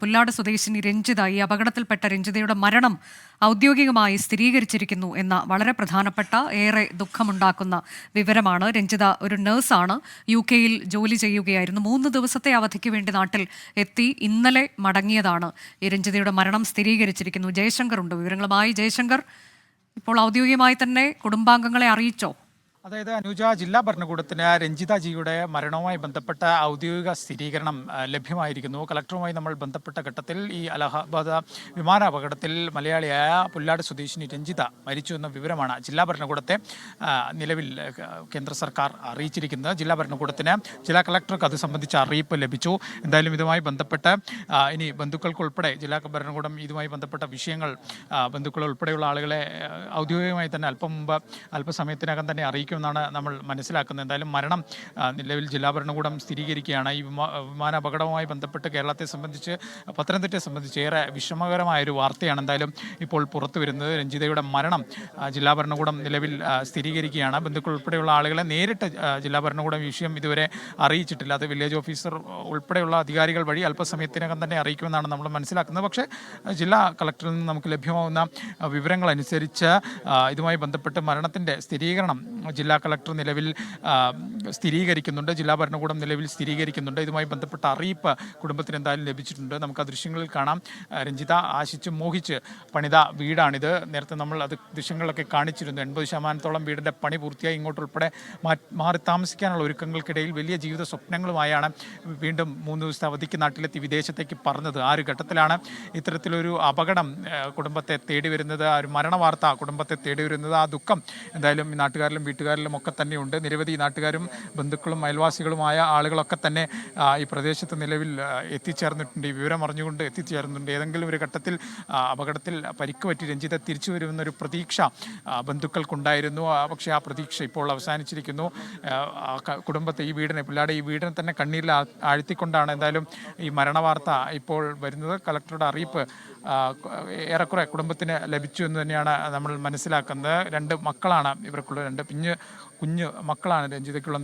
പുല്ലാട് സ്വദേശിനി രഞ്ജിത ഈ അപകടത്തിൽപ്പെട്ട രഞ്ജിതയുടെ മരണം ഔദ്യോഗികമായി സ്ഥിരീകരിച്ചിരിക്കുന്നു എന്ന വളരെ പ്രധാനപ്പെട്ട ഏറെ ദുഃഖമുണ്ടാക്കുന്ന വിവരമാണ്. രഞ്ജിത ഒരു നഴ്സാണ്. യു കെയിൽ ജോലി ചെയ്യുകയായിരുന്നു. മൂന്ന് ദിവസത്തെ അവധിക്ക് വേണ്ടി നാട്ടിൽ എത്തി ഇന്നലെ മടങ്ങിയതാണ്. ഈ രഞ്ജിതയുടെ മരണം സ്ഥിരീകരിച്ചിരിക്കുന്നു. ജയശങ്കർ ഉണ്ട് വിവരങ്ങളുമായി ജയശങ്കർ ഇപ്പോൾ ഔദ്യോഗികമായി തന്നെ കുടുംബാംഗങ്ങളെ അറിയിച്ചോ? അതായത് അനുജ ജില്ലാ ഭരണകൂടത്തിന് രഞ്ജിത ജിയുടെ മരണവുമായി ബന്ധപ്പെട്ട ഔദ്യോഗിക സ്ഥിരീകരണം ലഭ്യമായിരിക്കുന്നു. കളക്ടറുമായി നമ്മൾ ബന്ധപ്പെട്ട ഘട്ടത്തിൽ ഈ അലഹാബാദ് വിമാന അപകടത്തിൽ മലയാളിയായ പുല്ലാട് സ്വദേശിനി രഞ്ജിത മരിച്ചു എന്ന വിവരമാണ് ജില്ലാ ഭരണകൂടത്തെ നിലവിൽ കേന്ദ്ര സർക്കാർ അറിയിച്ചിരിക്കുന്നത്. ജില്ലാ ഭരണകൂടത്തിന് ജില്ലാ കളക്ടർക്ക് അത് സംബന്ധിച്ച അറിയിപ്പ് ലഭിച്ചു. എന്തായാലും ഇതുമായി ബന്ധപ്പെട്ട് ഇനി ബന്ധുക്കൾക്കുൾപ്പെടെ ജില്ലാ ഭരണകൂടം ഇതുമായി ബന്ധപ്പെട്ട വിഷയങ്ങൾ ബന്ധുക്കൾ ഉൾപ്പെടെയുള്ള ആളുകളെ ഔദ്യോഗികമായി തന്നെ അല്പം മുമ്പ് അല്പസമയത്തിനകം തന്നെ അറിയിക്കുമെന്നാണ് നമ്മൾ മനസ്സിലാക്കുന്നത്. എന്തായാലും മരണം നിലവിൽ ജില്ലാ ഭരണകൂടം സ്ഥിരീകരിക്കുകയാണ്. ഈ വിമാ വിമാന അപകടവുമായി ബന്ധപ്പെട്ട് കേരളത്തെ സംബന്ധിച്ച് പത്തനംതിട്ടയെ സംബന്ധിച്ച് ഏറെ വിഷമകരമായ ഒരു വാർത്തയാണ് എന്തായാലും ഇപ്പോൾ പുറത്തു വരുന്നത്. രഞ്ജിതയുടെ മരണം ജില്ലാ ഭരണകൂടം നിലവിൽ സ്ഥിരീകരിക്കുകയാണ്. ബന്ധുക്കൾ ഉൾപ്പെടെയുള്ള ആളുകളെ നേരിട്ട് ജില്ലാ ഭരണകൂടം വിഷയം ഇതുവരെ അറിയിച്ചിട്ടില്ല. അത് വില്ലേജ് ഓഫീസർ ഉൾപ്പെടെയുള്ള അധികാരികൾ വഴി അല്പസമയത്തിനകം തന്നെ അറിയിക്കുമെന്നാണ് നമ്മൾ മനസ്സിലാക്കുന്നത്. പക്ഷേ ജില്ലാ കളക്ടറിൽ നിന്ന് നമുക്ക് ലഭ്യമാകുന്ന വിവരങ്ങൾ അനുസരിച്ച് ഇതുമായി ബന്ധപ്പെട്ട് മരണത്തിന്റെ സ്ഥിരീകരണം ജില്ലാ കളക്ടർ നിലവിൽ സ്ഥിരീകരിക്കുന്നുണ്ട്. ജില്ലാ ഭരണകൂടം നിലവിൽ സ്ഥിരീകരിക്കുന്നുണ്ട്. ഇതുമായി ബന്ധപ്പെട്ട അറിയിപ്പ് കുടുംബത്തിന് എന്തായാലും ലഭിച്ചിട്ടുണ്ട്. നമുക്ക് ആ ദൃശ്യങ്ങളിൽ കാണാം. രഞ്ജിത ആശിച്ച് മോഹിച്ച് പണിത വീടാണിത്. നേരത്തെ നമ്മൾ അത് ദൃശ്യങ്ങളൊക്കെ കാണിച്ചിരുന്നു. എൺപത് ശതമാനത്തോളം വീടിന്റെ പണി പൂർത്തിയായി. ഇങ്ങോട്ട് ഉൾപ്പെടെ മാ- മാറി താമസിക്കാനുള്ള ഒരുക്കങ്ങൾക്കിടയിൽ വലിയ ജീവിത സ്വപ്നങ്ങളുമായാണ് വീണ്ടും മൂന്ന് ദിവസത്തെ അവധിക്ക് നാട്ടിലെത്തി വിദേശത്തേക്ക് പറഞ്ഞത് ആ ഒരു ഘട്ടത്തിലാണ് ഇത്തരത്തിലൊരു അപകടം കുടുംബത്തെ തേടി വരുന്നത് ആ ഒരു മരണ വാർത്ത കുടുംബത്തെ തേടി വരുന്നത് ആ ദുഃഖം എന്തായാലും നാട്ടുകാരിലും വീട്ടുകാരിലും ഒക്കെ തന്നെയുണ്ട് നിരവധി നാട്ടുകാരും ബന്ധുക്കളും അയൽവാസികളുമായ ആളുകളൊക്കെ തന്നെ ഈ പ്രദേശത്ത് നിലവിൽ എത്തിച്ചേർന്നിട്ടുണ്ട്. ഈ വിവരം അറിഞ്ഞുകൊണ്ട് എത്തിച്ചേർന്നിട്ടുണ്ട്. ഏതെങ്കിലും ഒരു ഘട്ടത്തിൽ അപകടത്തിൽ പരിക്ക് പറ്റി രഞ്ജിത തിരിച്ചു വരുമെന്നൊരു പ്രതീക്ഷ ബന്ധുക്കൾക്കുണ്ടായിരുന്നു. പക്ഷേ ആ പ്രതീക്ഷ ഇപ്പോൾ അവസാനിച്ചിരിക്കുന്നു. കുടുംബത്തെ ഈ വീടിനെ പിള്ളാടെ ഈ വീടിനെ തന്നെ കണ്ണീരിൽ ആഴ്ത്തിക്കൊണ്ടാണ് എന്തായാലും ഈ മരണവാർത്ത ഇപ്പോൾ വരുന്നത്. കളക്ടറുടെ അറിയിപ്പ് ഏറെക്കുറെ കുടുംബത്തിന് ലഭിച്ചു എന്ന് തന്നെയാണ് നമ്മൾ മനസ്സിലാക്കുന്നത്. രണ്ട് മക്കളാണ് ഇവർക്കുള്ള രണ്ട് പിഞ്ഞ് കുഞ്ഞ് മക്കളാണ് രഞ്ജിതയ്ക്കുള്ള